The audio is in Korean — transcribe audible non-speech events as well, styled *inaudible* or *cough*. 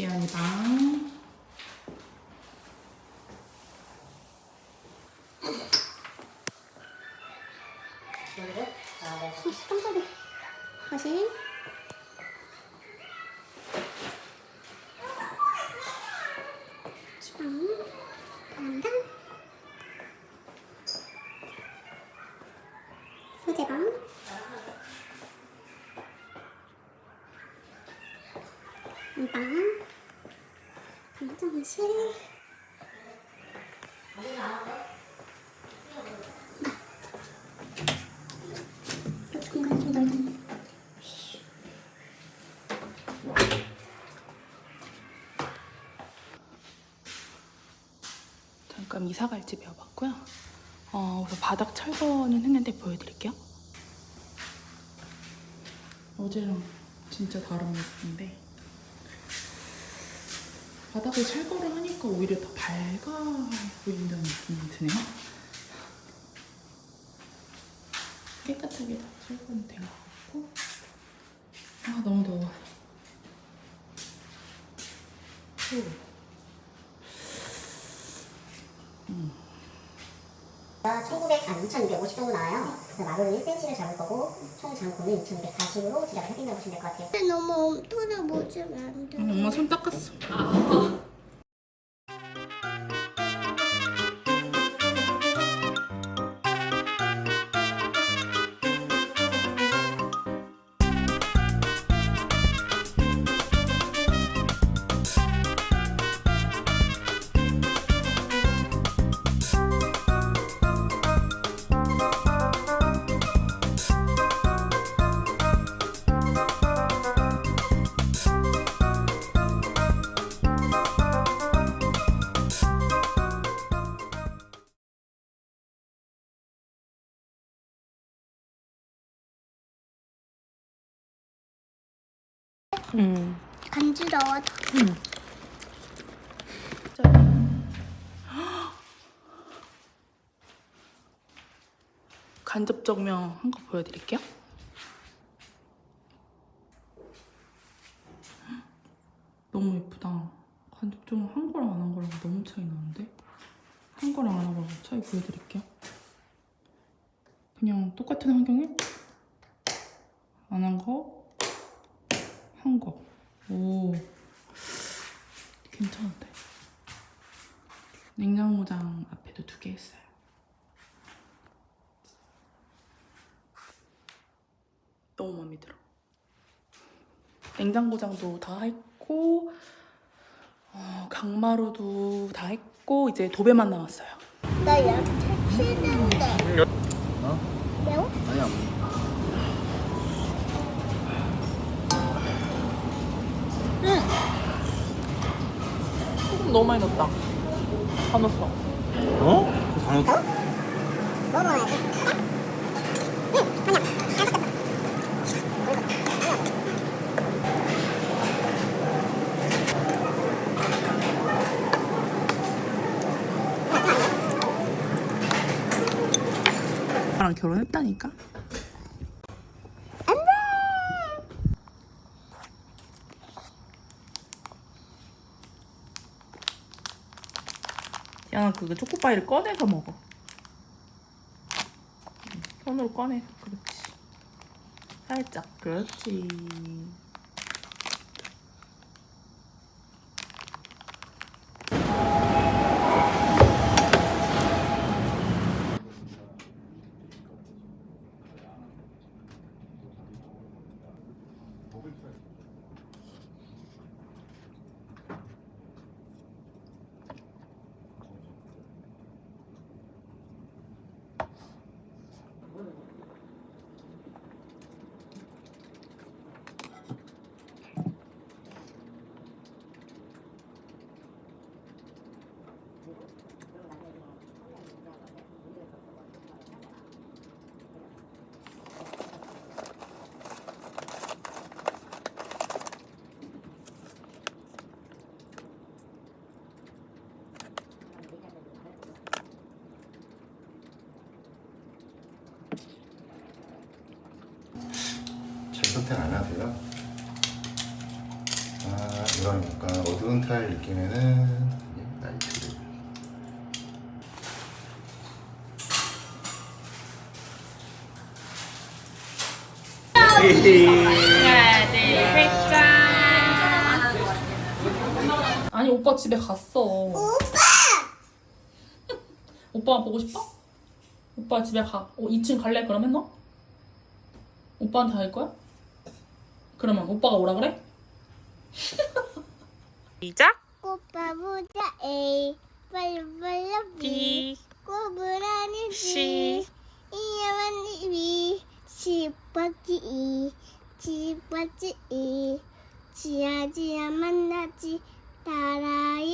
지연이 방. 깜짝이야. 다시. 주방. 베란다. 소재방. 안 방. 화장실. 잠깐 이사 갈 집에 와봤고요. 어, 우선 바닥 철거는 했는데 보여드릴게요. 어제랑 진짜 다른 모습인데 바닥을 철거를 하니까 오히려 더 밝아 보인다는 느낌이 드네요. 깨끗하게 다 철거는 된 것 같고 아 너무 더워. 후. 가 1900, 아니 2250 정도 나와요. 그래서 마루는 1cm를 잡을 거고 총 장고는 2240으로 제작을 해준다고 보시면 될 것 같아요. 너무 톤을 돼. 음, 엄마 손 닦았어. 음. 간지러워. 간접 정명 한 거 보여드릴게요. 너무 예쁘다. 간접 정명 한 거랑 안 한 거랑 너무 차이 나는데? 한 거랑 안 한 거랑 차이 보여드릴게요. 그냥 똑같은 환경에 안 한 거, 한 거. 오, 괜찮은데? 냉장고장 앞에도 두 개 했어요. 너무 마음에 들어. 냉장고장도 다 했고, 어, 강마루도 다 했고, 이제 도배만 남았어요. 나 이렇게 치는데. 어? 매워? 아니야. 소금 너무 많이 넣었다. 다 넣었어. 어? 그 방어? 먹어야 돼. 나랑 결혼했다니까? 야, 그거 초코파이를 꺼내서 먹어. 응, 손으로 꺼내서, 그렇지. 살짝, 그렇지. 제 선택 안 하세요? 아 이런 약간 어두운 타일 느낌에는 이 나이트를 아니 오빠 집에 갔어. 오빠! *laughs* 오빠 가 보고 싶어? 오빠 집에 가. 어, 2층 갈래? 그러면 너? 오빠한테 갈 거야? 그러면 오빠가 오라 그래? *laughs* 시작. 오빠 보자 에이. 빨리 빨리 비. B 꽃을 아니지. C 이야만 이비 시빠지 이. 지빠지 이. 지야지야 만나지. 그빠이